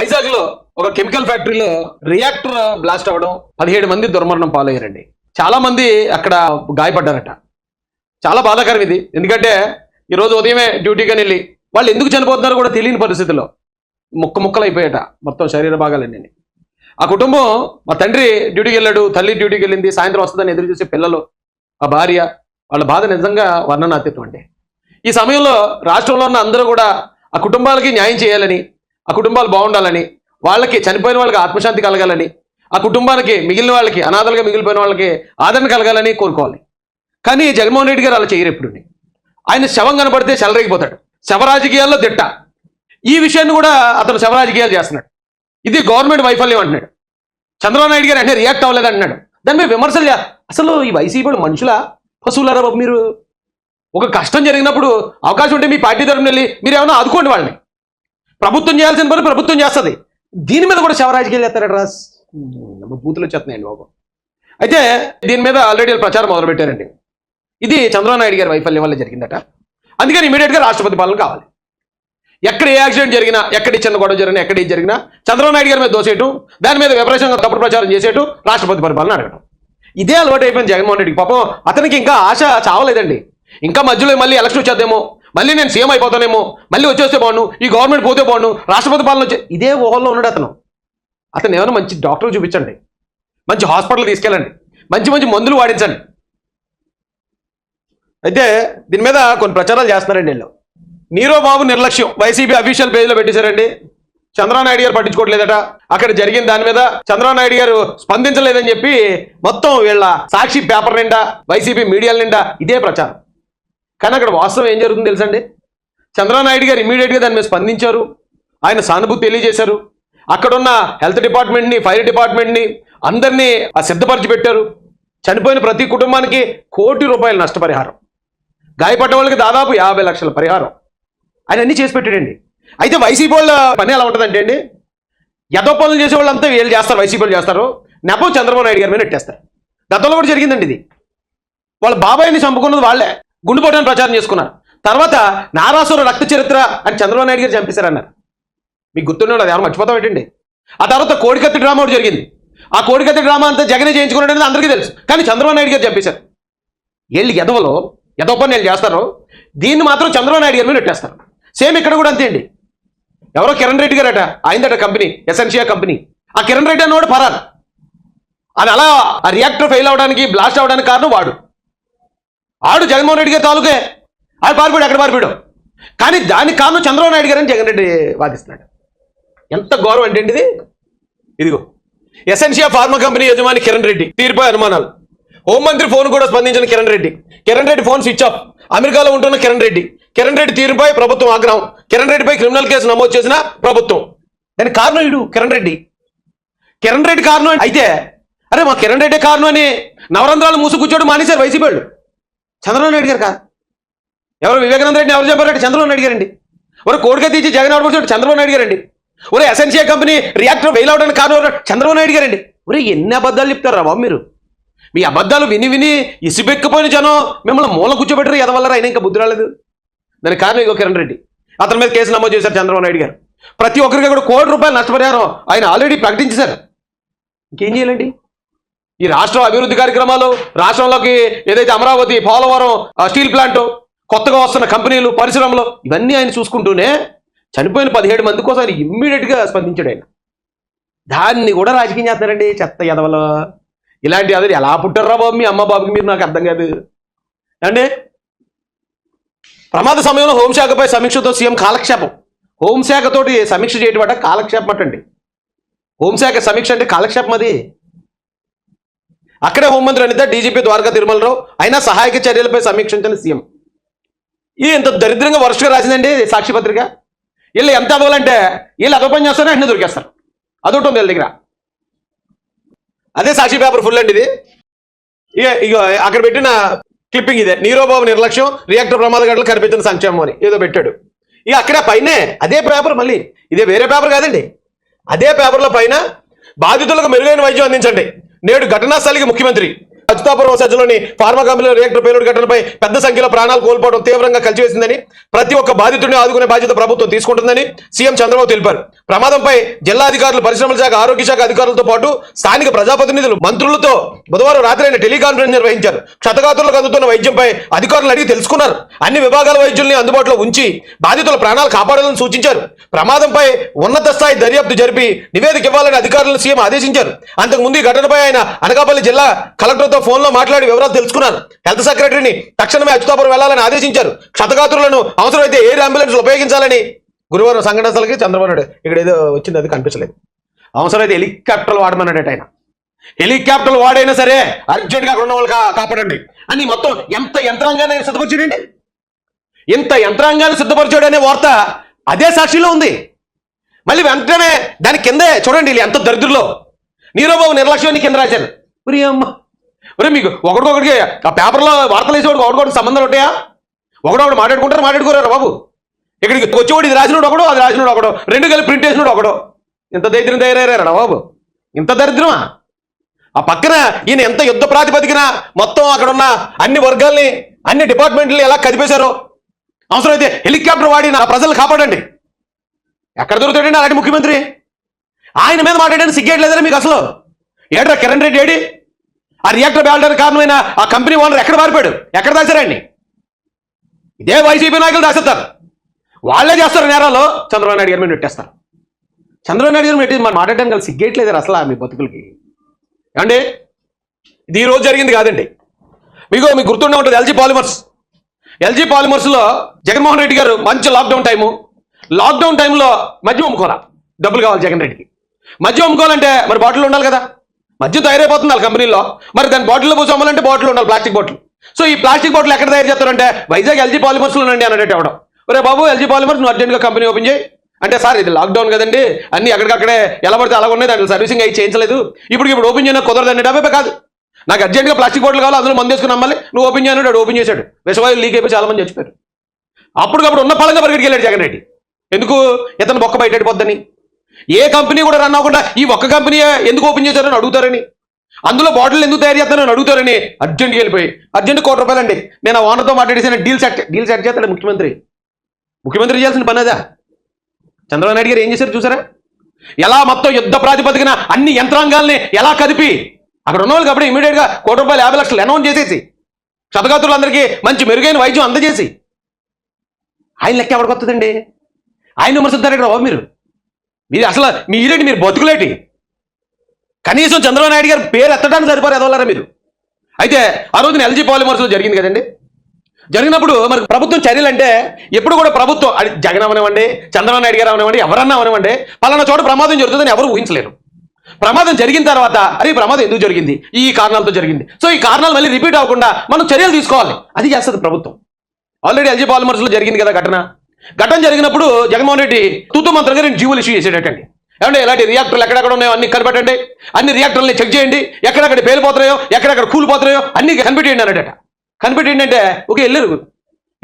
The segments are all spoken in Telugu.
వైజాగ్లో ఒక కెమికల్ ఫ్యాక్టరీలో రియాక్టర్ బ్లాస్ట్ అవ్వడం పదిహేడు మంది దుర్మరణం పాలయ్యారండి. చాలా మంది అక్కడ గాయపడ్డారట. చాలా బాధాకరం ఇది. ఎందుకంటే ఈరోజు ఉదయమే డ్యూటీకి వెళ్ళి వాళ్ళు ఎందుకు చనిపోతున్నారో కూడా తెలియని పరిస్థితిలో ముక్క ముక్కలు అయిపోయాట మొత్తం శరీర భాగాలన్నీ. ఆ కుటుంబం మా తండ్రి డ్యూటీకి వెళ్ళాడు తల్లి డ్యూటీకి వెళ్ళింది సాయంత్రం వస్తుందని ఎదురు చూసే పిల్లలు ఆ భార్య వాళ్ళ బాధ నిజంగా వర్ణనాతీతం అండి. ఈ సమయంలో రాష్ట్రంలో ఉన్న అందరూ కూడా ఆ కుటుంబాలకి న్యాయం చేయాలని ఆ కుటుంబాలు బాగుండాలని వాళ్ళకి చనిపోయిన వాళ్ళకి ఆత్మశాంతి కలగాలని ఆ కుటుంబానికి మిగిలిన వాళ్ళకి అనాథలుగా మిగిలిపోయిన వాళ్ళకి ఆదరణ కలగాలని కోరుకోవాలి. కానీ జగన్మోహన్ రెడ్డి గారు అలా చేయరు ఆయన శవం కనపడితే చెలరేగిపోతాడు. శవ రాజకీయాల్లో దిట్ట. ఈ విషయాన్ని కూడా అతను శవ రాజకీయాలు చేస్తున్నాడు. ఇది గవర్నమెంట్ వైఫల్యం అంటున్నాడు. చంద్రబాబు నాయుడు గారు అంటే రియాక్ట్ అవ్వలేదు అంటున్నాడు. దానిపై విమర్శలు చే- అసలు ఈ వైసీపీ మనుషుల? పశువులారా బాబు మీరు? ఒక కష్టం జరిగినప్పుడు అవకాశం ఉంటే మీ పార్టీ తరఫున వెళ్ళి మీరు ఏమైనా ఆదుకోండి వాళ్ళని. ప్రభుత్వం చేయాల్సిన పని ప్రభుత్వం చేస్తుంది. దీని మీద కూడా శవరాజకీయాలు చేస్తారట రాస్ బూతులు వచ్చేస్తున్నాయండి బాబు. అయితే దీని మీద ఆల్రెడీ ప్రచారం మొదలుపెట్టారండి. ఇది చంద్రబాబు నాయుడు గారి వైఫల్యం వల్ల జరిగిందట. అందుకని ఇమీడియట్గా రాష్ట్రపతి పాలన కావాలి. ఎక్కడ ఏ యాక్సిడెంట్ జరిగినా ఎక్కడ ఈ చిన్న గొడవ జరిగినా ఎక్కడ ఇది జరిగినా చంద్రబాబు నాయుడు గారి మీద దోసేయటం దాని మీద విపరీతంగా తప్పుడు ప్రచారం చేసేయటం రాష్ట్రపతి పరిపాలన అడగడం ఇదే అలవాటు అయిపోయింది జగన్మోహన్ రెడ్డికి. పాపం అతనికి ఇంకా ఆశ చావలేదండి. ఇంకా మధ్యలో మళ్ళీ ఎలక్షన్ వచ్చేద్దేమో? మళ్ళీ నేను సీఎం అయిపోతానేమో మళ్ళీ వచ్చేస్తే బాగుండు ఈ గవర్నమెంట్ పోతే బాగుండు రాష్ట్రపతి పాలన వచ్చే ఇదే ఊహల్లో ఉన్నాడు అతను. అతను ఏమైనా మంచి డాక్టర్ చూపించండి. మంచి హాస్పిటల్ తీసుకెళ్ళండి. మంచి మంచి మందులు వాడించండి. అయితే దీని మీద కొన్ని ప్రచారాలు చేస్తున్నారండి వీళ్ళు. నీరో బాబు నిర్లక్ష్యం. వైసీపీ అఫీషియల్ పేజీలో పెట్టేశారండి. చంద్రనాయుడు గారు పట్టించుకోవట్లేదట. అక్కడ జరిగిన దాని మీద చంద్రనాయుడు గారు స్పందించలేదని చెప్పి మొత్తం వీళ్ళ సాక్షి పేపర్ నిండా వైసీపీ మీడియాల నిండా ఇదే ప్రచారం. కానీ అక్కడ వాస్తవం ఏం జరుగుతుందో తెలుసండి? చంద్రబాబు నాయుడు గారు ఇమీడియట్గా దాని మీద స్పందించారు. ఆయన సానుభూతి తెలియజేశారు. అక్కడున్న హెల్త్ డిపార్ట్మెంట్ని ఫైర్ డిపార్ట్మెంట్ని అందరినీ సిద్ధపరిచి పెట్టారు. చనిపోయిన ప్రతి కుటుంబానికి కోటి రూపాయల నష్టపరిహారం. గాయపడ్డ వాళ్ళకి దాదాపు యాభై లక్షల పరిహారం. ఆయన అన్ని చేసి పెట్టాడండి. అయితే వైసీపీ వాళ్ళ పని ఎలా ఉంటుందంటే అండి ఎదో పనులు చేసే వాళ్ళంతా వీళ్ళు చేస్తారు వైసీపీ వాళ్ళు చేస్తారు. నెపం చంద్రబాబు నాయుడు గారి మీద నెట్టేస్తారు. గతంలో కూడా జరిగిందండి ఇది. వాళ్ళ బాబాయ్ని చంపుకున్నది వాళ్ళే. గుండుపోటని ప్రచారం చేసుకున్నారు. తర్వాత నారాసుర రక్త చరిత్ర అని చంద్రబాబు నాయుడు గారు చంపేశారన్నారు. మీకు గుర్తుండే అది ఎవరు మర్చిపోతాం ఏంటండి? ఆ తర్వాత కోడికత్తి డ్రామా ఒకటి జరిగింది. ఆ కోడికత్తి డ్రామా అంతా జగనే చేయించుకున్నాడు అనేది అందరికీ తెలుసు. కానీ చంద్రబాబు నాయుడు గారు చంపేశారు. వీళ్ళు ఎదవలో ఎదవ పని వీళ్ళు చేస్తారు దీన్ని మాత్రం చంద్రబాబు నాయుడు గారి మీద నెట్టేస్తారు సేమ్ ఇక్కడ కూడా అంతే అండి. ఎవరో కిరణ్ రెడ్డి గారట ఆయనదట కంపెనీ ఎసెన్షియా కంపెనీ. ఆ కిరణ్ రెడ్డి అన్నవాడు పరారు. అది అలా ఆ రియాక్టర్ ఫెయిల్ అవడానికి బ్లాస్ట్ అవడానికి కారణం వాడు. ఆడు జగన్మోహన్ రెడ్డి గారి తాలూకే. ఆడు పారిపోయాడు ఎక్కడ పారిపోయాడు? కానీ దానికి కారణం చంద్రబాబు నాయుడు గారని జగన్ రెడ్డి వాదిస్తున్నాడు. ఎంత గౌరవం అంటే ఇది ఇదిగో ఎసెన్షియా ఫార్మా కంపెనీ యజమాని కిరణ్ రెడ్డి తీరిపోయే అనుమానాలు. హోంమంత్రి ఫోన్ కూడా స్పందించిన Kiran Reddy. Kiran Reddy phone switch off. అమెరికాలో ఉంటున్న కిరణ్ రెడ్డి. కిరణ్ రెడ్డి తీరుపై ప్రభుత్వం ఆగ్రహం. కిరణ్ రెడ్డిపై క్రిమినల్ కేసు నమోదు చేసిన ప్రభుత్వం. దానికి కారణం ఇడు కిరణ్ రెడ్డి. కిరణ్ రెడ్డి కారణం అయితే అరే మా కిరణ్ రెడ్డి కారణం అని నవరంధ్రాలు మూసుకూర్చోడు మానేశారు వైసీపీ వాళ్ళు. చంద్రబాబు నాయుడు గారు కాదు. ఎవరు వివేకానంద రెడ్డి ఎవరు చెప్పారంటే చంద్రబాబు నాయుడు గారండి. ఎవరు కోడిగా తీసి జగన్ ఎవరు చంద్రబాబు నాయుడు గారండి. ఒరే ఎసెన్షియా కంపెనీ రియాక్టర్ ఫెయిల్ అవడానికి కారణం చంద్రబాబు నాయుడు గారండి. ఒరే ఎన్ని అబద్ధాలు చెప్తారా బాబు మీరు? మీ అబద్ధాలు విని విని ఇసిబెక్కిపోయిన జనం మిమ్మల్ని మూల కూర్చోబెట్టరు ఎదవల్లరా ఆయన ఇంకా బుద్ధి రాలేదు. దానికి కారణం ఇగో కిరణ్ రెడ్డి. అతని మీద కేసు నమోదు చేశారు చంద్రబాబు నాయుడు గారు. ప్రతి ఒక్కరికి కూడా కోటి రూపాయలు నష్టపరిహారం ఆయన ఆల్రెడీ ప్రకటించారు ఇంకేం చేయాలండి? ఈ రాష్ట్ర అభివృద్ధి కార్యక్రమాలు రాష్ట్రంలోకి ఏదైతే అమరావతి పోలవరం ఆ స్టీల్ ప్లాంట్ కొత్తగా వస్తున్న కంపెనీలు పరిశ్రమలు ఇవన్నీ ఆయన చూసుకుంటూనే చనిపోయిన పదిహేడు మంది కోసం ఆయన ఇమ్మీడియట్గా స్పందించాడు ఆయన. దాన్ని కూడా రాజకీయం చేస్తారండి చెత్త ఎదవలో ఇలాంటి అదే ఎలా పుట్టారా బాబు మీ అమ్మ బాబుకి మీరు నాకు అర్థం కాదు. అండి ప్రమాద సమయంలో హోంశాఖపై సమీక్షతో సీఎం కాలక్షేపం. హోంశాఖతోటి సమీక్ష చేయటం అంటే కాలక్షేపం అటండి. హోంశాఖ సమీక్ష అంటే కాలక్షేపం అది. అక్కడే హోంమంత్రి అనిత డీజీపీ ద్వారకా తిరుమలరావు అయినా సహాయక చర్యలపై సమీక్షించిన సీఎం. ఇది ఎంత దరిద్రంగా వరుసగా రాసిందండి సాక్షి పత్రిక. వీళ్ళు ఎంత అదవాలంటే వీళ్ళు అదో పని చేస్తారో అన్నీ దొరికేస్తారు. అదొకటి ఉంది వీళ్ళ దగ్గర. అదే సాక్షి పేపర్ ఫుల్ అండి ఇది. ఇక ఇక అక్కడ పెట్టిన క్లిప్పింగ్ ఇదే. నీరోబాబు నిర్లక్ష్యం రియాక్టర్ ప్రమాద గంటలు కనిపించిన సంక్షేమం అని ఏదో పెట్టాడు. ఇక అక్కడే పైనే అదే పేపర్ మళ్ళీ. ఇదే వేరే పేపర్ కాదండి. అదే పేపర్లో పైన బాధితులకు మెరుగైన వైద్యం అందించండి. నేడు ఘటనా స్థలికి ముఖ్యమంత్రి. అచ్యుతాపురం సజ్జలోని ఫార్మా కంపెనీలో రియాక్టర్ పేలుడు ఘటనపై పెద్ద సంఖ్యలో ప్రాణాలు కోల్పోవడం తీవ్రంగా కలిసివేసిందని ప్రతి ఒక్క బాధితుడిని ఆదుకునే బాధ్యత ప్రభుత్వం తీసుకుంటుందని సీఎం చంద్రబాబు తెలిపారు. ప్రమాదంపై జిల్లా అధికారులు పరిశ్రమల శాఖ ఆరోగ్య శాఖ అధికారులతో పాటు స్థానిక ప్రజాప్రతినిధులు మంత్రులతో బుధవారం రాత్రి ఆయన టెలికాన్ఫరెన్స్ నిర్వహించారు. క్షతగాతులకు అందుతున్న వైద్యంపై అధికారులు అడిగి తెలుసుకున్నారు. అన్ని విభాగాల వైద్యుల్ని అందుబాటులో ఉంచి బాధితుల ప్రాణాలు కాపాడాలని సూచించారు. ప్రమాదంపై ఉన్నత స్థాయి దర్యాప్తు జరిపి నివేదిక ఇవ్వాలని అధికారులను సీఎం ఆదేశించారు. అంతకుముందు ఈ ఘటనపై ఆయన అనకాపల్లి జిల్లా కలెక్టర్తో ఫోన్లో మాట్లాడి వివరాలు తెలుసుకున్నారు హెల్త్ సెక్రటరీని తక్షణమే అచ్యుతాపురం వెళ్ళాలని ఆదేశించారు. క్షతగాతులను అవసరమైతే ఎయిర్ అంబులెన్స్ ఉపయోగించాలని గురువారం సంఘటన స్థలకి చంద్రబాబు నాయుడు ఇక్కడ ఏదో వచ్చింది అది కనిపించలేదు. అవసరమైతే హెలికాప్టర్లు వాడమన్నాడట ఆయన. హెలికాప్టర్లు వాడైనా సరే అర్జెంట్గా అక్కడ ఉన్న వాళ్ళు కాపాడండి. అని మొత్తం ఎంత యంత్రాంగాన్ని సిద్ధపరిచాడండి? ఇంత యంత్రాంగాన్ని సిద్ధపరిచాడనే వార్త అదే సాక్షిలో ఉంది. మళ్ళీ వెంటనే దాని కిందే చూడండి వీళ్ళు ఎంత దరిద్రులో. నీరోబాబు నిర్లక్ష్యాన్ని కింద రాశారు. ప్రియమ్మ మరి మీకు ఒకరికొకరికి ఆ పేపర్లో వార్తలు వేసేవాడు ఒకడికొకటి సంబంధాలు ఉంటాయా? ఒకడొకడు మాట్లాడుకుంటారు మాట్లాడుకోరారు బాబు? ఇక్కడికి వచ్చేవాడు ఇది రాసినోడు ఒకడు అది రాసినోడు ఒకడు రెండు కలిపి ప్రింట్ వేసినోడు ఒకడు. ఇంత దరిద్రం తయారయ్యారా బాబు? ఇంత దరిద్రమా? ఆ పక్కన ఈయన ఎంత యుద్ధ ప్రాతిపదికన మొత్తం అక్కడ ఉన్న అన్ని వర్గాల్ని అన్ని డిపార్ట్మెంట్లు ఎలా కదిపేశారో? అవసరమైతే హెలికాప్టర్ వాడి నా ప్రజలు కాపాడండి. ఎక్కడ దొరుకుతాడండి అలాంటి ముఖ్యమంత్రి? ఆయన మీద మాట్లాడడానికి సిగ్గేయట్లేదని మీకు అసలు? ఏడ్రా కిరణ్ రెడ్డి ఏడి? ఆ రియాక్టర్ పేలడానికి కారణమైన ఆ కంపెనీ ఓనర్ ఎక్కడ మారిపోయాడు? ఎక్కడ దాచారండి? ఇదే వైసీపీ నాయకులు దాచేస్తారు. వాళ్ళే చేస్తారు నేరాలు. చంద్రబాబు నాయుడు గారి మీద పెట్టేస్తారు చంద్రబాబు నాయుడు గారు పెట్టి మనం మాట్లాడడానికి కలిసి సిగ్గేయట్లేదు అసలు మీ బతుకులకి. ఏమండి? ఇది ఈ రోజు జరిగింది కాదండి. మీకు మీకు గుర్తుండే ఉంటుంది ఎల్జీ పాలిమర్స్. ఎల్జీ పాలిమర్స్లో జగన్మోహన్ రెడ్డి గారు మంచి లాక్డౌన్ టైము లాక్డౌన్ టైంలో మద్యం అమ్ముకోరా డబ్బులు కావాలి జగన్ రెడ్డికి. మద్యం అమ్ముకోవాలంటే మరి బాటిల్ ఉండాలి కదా? మధ్య తయారైపోతుంది వాళ్ళ కంపెనీలో మరి దాని బాటిల్లో పోసి అమ్మాలంటే బాటిల్ ఉండాలి ప్లాస్టిక్ బాటిల్. సో ఈ ప్లాస్టిక్ బాటిల్ ఎక్కడ తయారు చేస్తారంటే వైజాగ్ ఎల్జీ పాలిమర్స్లో ఉండండి అన్నట్టు ఎవడం ఒరే బాబు ఎల్జీ పాలిమర్స్ నువ్వు అర్జెంట్గా కంపెనీ ఓపెన్ చేయి. అంటే సార్ ఇది లాక్డౌన్ కదండి అన్ని అక్కడికక్కడే ఎలా పడితే అలా ఉన్నాయి దాంట్లో సర్వీసింగ్ అవి చేయించలేదు. ఇప్పుడు ఇప్పుడు ఓపెన్ చేయడం కుదరదండి డబ్బే కాదు. నాకు అర్జెంట్గా ప్లాస్టిక్ బాటిల్ కావాలి అందులో మందు వేసుకుని అమ్మాలి. నువ్వు ఓపెన్ చేయను వాడు ఓపెన్ చేశాడు. విషవాయువు లీక్ అయిపోయి చాలా మంది చచ్చిపోయారు. అప్పటికప్పుడు ఉన్న పలంగా పరిగెడికి వెళ్ళాడు జగన్ రెడ్డి. ఎందుకు? ఇతను బొక్క బయటపడిపోద్దని. ఏ కంపెనీ కూడా రన్ అవ్వకుండా ఈ ఒక్క కంపెనీ ఎందుకు ఓపెన్ చేశారని అడుగుతారని? అందులో బాటిల్ ఎందుకు తయారు చేస్తానని అడుగుతారని అర్జెంట్కి వెళ్ళిపోయి అర్జెంట్ కోటి రూపాయలండి. నేను ఆ ఓనర్తో మాట్లాడేసిన డీల్ సెట్ డీల్ సెట్ చేస్తాడు ముఖ్యమంత్రి. ముఖ్యమంత్రి చేయాల్సిన పని అదా. చంద్రబాబు నాయుడు గారు ఏం చేశారు చూసారా? ఎలా మొత్తం యుద్ధ ప్రాతిపదికన అన్ని యంత్రాంగాల్ని ఎలా కదిపి అక్కడ ఉన్న వాళ్ళకి అప్పుడు ఇమీడియట్గా కోటి రూపాయలు యాభై లక్షలు అనౌన్స్ చేసేసి క్షతగాత్రులందరికీ మంచి మెరుగైన వైద్యం అందజేసి ఆయన లెక్క ఎవరికి వస్తుందండి? ఆయన విమర్శిస్తారండి బాబు మీరు? మీరు అసలు మీరేంటి మీరు బతుకులేటి? కనీసం చంద్రబాబు నాయుడు గారి పేరు ఎత్తడానికి సరిపోరు ఎదవలారా మీరు? అయితే ఆ రోజున ఎల్జీ పాలిమర్స్లో జరిగింది కదండి. జరిగినప్పుడు మరి ప్రభుత్వం చర్యలు అంటే ఎప్పుడు కూడా ప్రభుత్వం అది జగన్ అవనివ్వండి చంద్రబాబు నాయుడు గారు అవనివ్వండి ఎవరన్నా అవనివ్వండి పలానా చోట ప్రమాదం జరుగుతుందని ఎవరు ఊహించలేరు. ప్రమాదం జరిగిన తర్వాత అరే ప్రమాదం ఎందుకు జరిగింది? ఈ కారణాలతో జరిగింది. సో ఈ కారణాలు మళ్ళీ రిపీట్ అవ్వకుండా మనం చర్యలు తీసుకోవాలి. అది చేస్తుంది ప్రభుత్వం. ఆల్రెడీ ఎల్జీ పాలిమర్స్లో జరిగింది కదా ఘటన. ఘటన జరిగినప్పుడు జగన్మోహన్ రెడ్డి తూతు మంత్రంగా రెండు జీవులు ఇష్యూ చేసేటండి ఏమంటే ఇలాంటి రియాక్టర్లు ఎక్కడెక్కడ ఉన్నాయో అన్ని కనిపెట్టండి. అన్ని రియాక్టర్లని చెక్ చేయండి. ఎక్కడెక్కడ పేలిపోతున్నాయో ఎక్కడెక్కడ కూలిపోతున్నాయో అన్ని కనిపెట్టేయండి అన్నట కనిపెట్టేయండి అంటే ఓకే వెళ్ళారు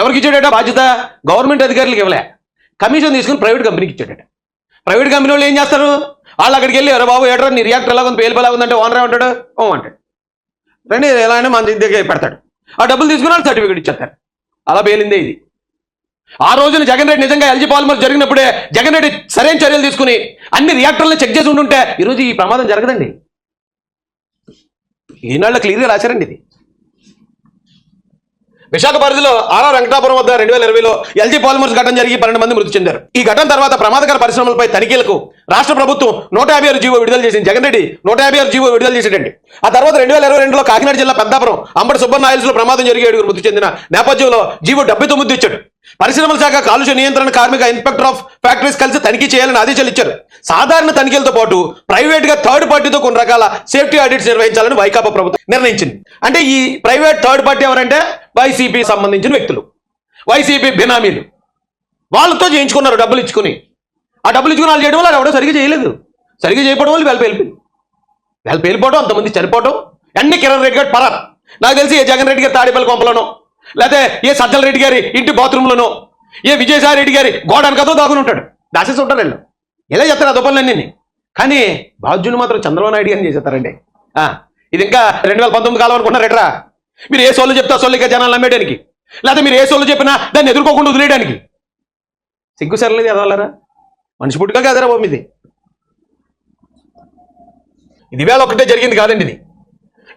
ఎవరికి ఇచ్చాడట బాధ్యత? గవర్నమెంట్ అధికారులకు ఇవ్వలే. కమిషన్ తీసుకుని ప్రైవేట్ కంపెనీకి ఇచ్చాడట ప్రైవేట్ కంపెనీ వాళ్ళు ఏం చేస్తారు? వాళ్ళు అక్కడికి వెళ్ళి అరే బాబు ఏట్రా నీ రియాక్టర్ ఎలా ఉంది పేలిపోలా ఉందంటే ఓనర్ ఏమంటాడు? ఓ అంటాడు. రండి ఎలా అయినా మన దగ్గర పెడతాడు. ఆ డబ్బులు తీసుకుని వాళ్ళు సర్టిఫికేట్ ఇచ్చేస్తారు. అలా పేలిందే ఇది. ఆ రోజున జగన్ రెడ్డి నిజంగా ఎల్జీ పాలిమర్ జరిగినప్పుడే జగన్ రెడ్డి సరైన చర్యలు తీసుకుని అన్ని రియాక్టర్లను చెక్ చేసి ఉంటుంటే ఈరోజు ఈ ప్రమాదం జరగదండి. ఈనాళ్ళ క్లియర్గా రాశారండి ఇది. విశాఖ పరిధిలో ఆర్ఆర్ వెంకటాపురం వద్ద రెండు వేల ఇరవైలో ఎల్జీ పాలిమర్స్ ఘటన జరిగి పన్నెండు మంది మృతి చెందారు. ఈ ఘటన తర్వాత ప్రమాదకర పరిశ్రమలపై తనిఖీలకు రాష్ట్ర ప్రభుత్వం నూట యాభై ఆరు జీవో విడుదల చేసింది. జగన్ రెడ్డి నూట యాభై ఆరు జీవో విడుదల చేసేటండి ఆ తర్వాత రెండు వేల ఇరవై రెండులో కాకినాడ జిల్లా పెద్దాపురం అంబటి సుబ్బన్న ఆయిల్స్లో ప్రమాదం జరిగి ఏడుగురు మృతి చెందిన నేపథ్యంలో జీవో డెబ్బై తొమ్మిది ఇచ్చాడు. పరిశ్రమల శాఖ కాలుష్య నియంత్రణ కార్మిక ఇన్స్పెక్టర్ ఆఫ్ ఫ్యాక్టరీస్ కలిసి తనిఖీ చేయాలని ఆదేశాలు ఇచ్చారు. సాధారణ తనిఖీలతో పాటు ప్రైవేట్గా థర్డ్ పార్టీతో కొన్ని రకాల సేఫ్టీ ఆడిట్స్ నిర్వహించాలని వైకాపా ప్రభుత్వం నిర్ణయించింది. అంటే ఈ ప్రైవేట్ థర్డ్ పార్టీ ఎవరంటే వైసీపీ సంబంధించిన వ్యక్తులు. వైసీపీ బినామీలు. వాళ్ళతో చేయించుకున్నారు డబ్బులు ఇచ్చుకుని. ఆ డబ్బులు ఇచ్చుకుని వాళ్ళు చేయడం వల్ల ఎవడో సరిగ్గా చేయలేదు. సరిగ్గా చేయకపోవడం వల్ల వెళ్ళి వెళ్ళిపోయింది. వాళ్ళు పేలిపోవడం అంతమంది చనిపోవడం అన్ని కిరణ్ రెడ్డి గారు పరారు. నాకు తెలిసి ఏ జగన్ రెడ్డి గారు తాడిపల్లి కొంపలోనో లేకపోతే ఏ సజ్జల రెడ్డి గారి ఇంటి బాత్రూంలోనో ఏ విజయసాయి రెడ్డి గారి గోడని దాగుని ఉంటాడు. దాసేసి ఉంటారు వీళ్ళు. ఇలా చెప్తారు ఆ దుబ్బలన్నీ కానీ బాధ్యులు మాత్రం చంద్రబాబు నాయుడు గారిని చేసేస్తారండి. ఆ, ఇది ఇంకా రెండు వేల పంతొమ్మిది కాలం అనుకున్నారు ఎట్రా మీరు ఏ సోళ్ళు చెప్తా సోళ్ళు జనాలు నమ్మేయడానికి. లేకపోతే మీరు ఏ సోళ్ళు చెప్పినా దాన్ని ఎదుర్కోకుండా వదిలేయడానికి. సిగ్గు సరలేదు ఎదవాలరా మనిషి పుట్టుక కాదరా బాబు ఇది ఇది వేళ ఒకటే జరిగింది కాదండి ఇది.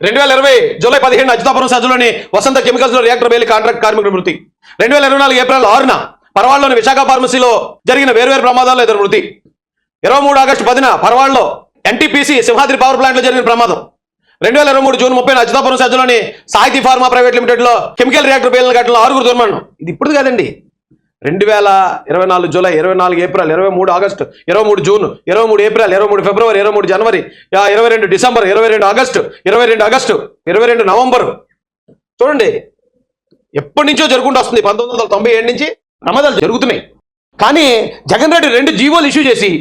రెండు వేల ఇరవై జూలై పదిహేను అజితాపురం సజ్జలోని వసంత కెమికల్స్లో రియాక్టర్ బేలి కాంట్రాక్ట్ కార్మికుడి మృతి. రెండు వేల ఇరవై నాలుగు ఏప్రిల్ ఆరున పరవాడలోని విశాఖ ఫార్మసీలో జరిగిన వేర్వేరు ప్రమాదాల్లో ఇద్దరు మృతి. ఇరవై మూడు ఆగస్టు పదిన పరవాడలో ఎన్టీపీసీ సింహాద్రి పవర్ ప్లాంట్లో జరిగిన ప్రమాదం. రెండు వేల ఇరవై మూడు జూన్ ముప్పై అజితాపురం సజ్జలోని సాహితీ ఫార్మా ప్రైవేట్ లిమిటెడ్లో కెమికల్ రియాక్టర్ పేలిన ఘటనలో ఆరుగురు దుర్మరణం. ఇది ఇప్పుడు కాదండి. రెండు వేల ఇరవై నాలుగు జూలై ఇరవై నాలుగు ఏప్రిల్ ఇరవై మూడు ఆగస్టు ఇరవై మూడు జూన్ ఇరవై మూడు ఏప్రిల్ ఇరవై మూడు ఫిబ్రవరి ఇరవై మూడు జనవరి ఇరవై రెండు డిసెంబర్ ఇరవై రెండు ఆగస్టు ఇరవై రెండు ఆగస్టు ఇరవై రెండు నవంబర్. చూడండి ఎప్పటి నుంచో జరుగుకుంటూ వస్తుంది. పంతొమ్మిది వందల తొంభై ఏడు నుంచి ప్రమాదాలు జరుగుతున్నాయి. కానీ జగన్ రెడ్డి రెండు జీవోలు ఇష్యూ చేసి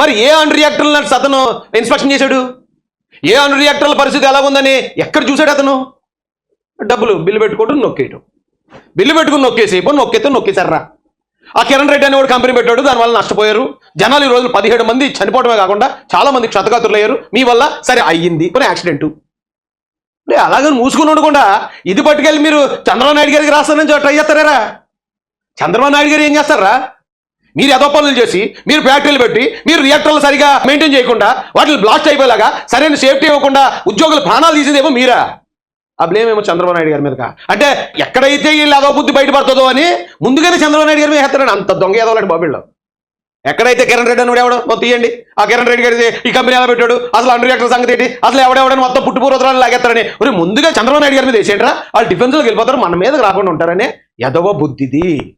మరి ఏ అన్ రియాక్టర్లు అతను ఇన్స్పెక్షన్ చేశాడు? ఏ అన్ రియాక్టర్ల పరిస్థితి ఎలా ఉందని ఎక్కడ చూశాడు అతను? డబ్బులు బిల్లు పెట్టుకోవడం నొక్కేయటం. బిల్లు పెట్టుకుని నొక్కేసి పోనీ నొక్కేస్తే నొక్కేశారా? ఆ కిరణ్ రెడ్డి అనేవాడు కంపెనీ పెట్టాడు దానివల్ల నష్టపోయారు. జనాలు ఈ రోజు పదిహేడు మంది చనిపోవడమే కాకుండా చాలా మంది క్షతగాతులు మీ వల్ల సరే అయ్యింది. కొన్ని యాక్సిడెంట్. అలాగే అలాగని మూసుకుని ఉండకుండా ఇది పట్టుకెళ్ళి మీరు చంద్రబాబు నాయుడు గారికి రాస్తారని ట్రై చేస్తారా చంద్రబాబు నాయుడు గారు ఏం చేస్తారా? మీరు ఏదో పనులు చేసి మీరు ఫ్యాక్టరీలు పెట్టి మీరు రియాక్టర్లు సరిగా మెయింటైన్ చేయకుండా వాటిని బ్లాస్ట్ అయిపోయేలాగా సరైన సేఫ్టీ ఇవ్వకుండా ఉద్యోగులు ప్రాణాలు తీసేదేమో మీరా? ఆ బ్లేమ్ ఏమో చంద్రబాబు నాయుడు గారి మీదగా అంటే ఎక్కడైతే వీళ్ళు అదో బుద్ధి బయటపడుతుందో అని ముందుగానే చంద్రబాబు నాయుడు గారి మీద వేస్తాడు అంత దొంగ ఏదోలాంటి బాబిళ్ళు ఎక్కడైతే కిరణ్ రెడ్డి అని ఎవడో? మొత్తం తీయండి. ఆ కిరణ్ రెడ్డి గారి ఈ కంపెనీ ఎలా పెట్టాడు? అసలు అండర్ రియాక్టర్ సంగతి ఏంటి? అసలు ఎవడెవడని మొత్తం పుట్టుపూర్వతరాన్ని లాగేస్తారని. మరి ముందుగా చంద్రబాబు నాయుడు గారి మీద వేసేయండి వాళ్ళు డిఫెన్స్లోకి వెళ్ళిపోతారు. మన మీద రాకుండా ఉంటారని ఎదవ బుద్ధిది.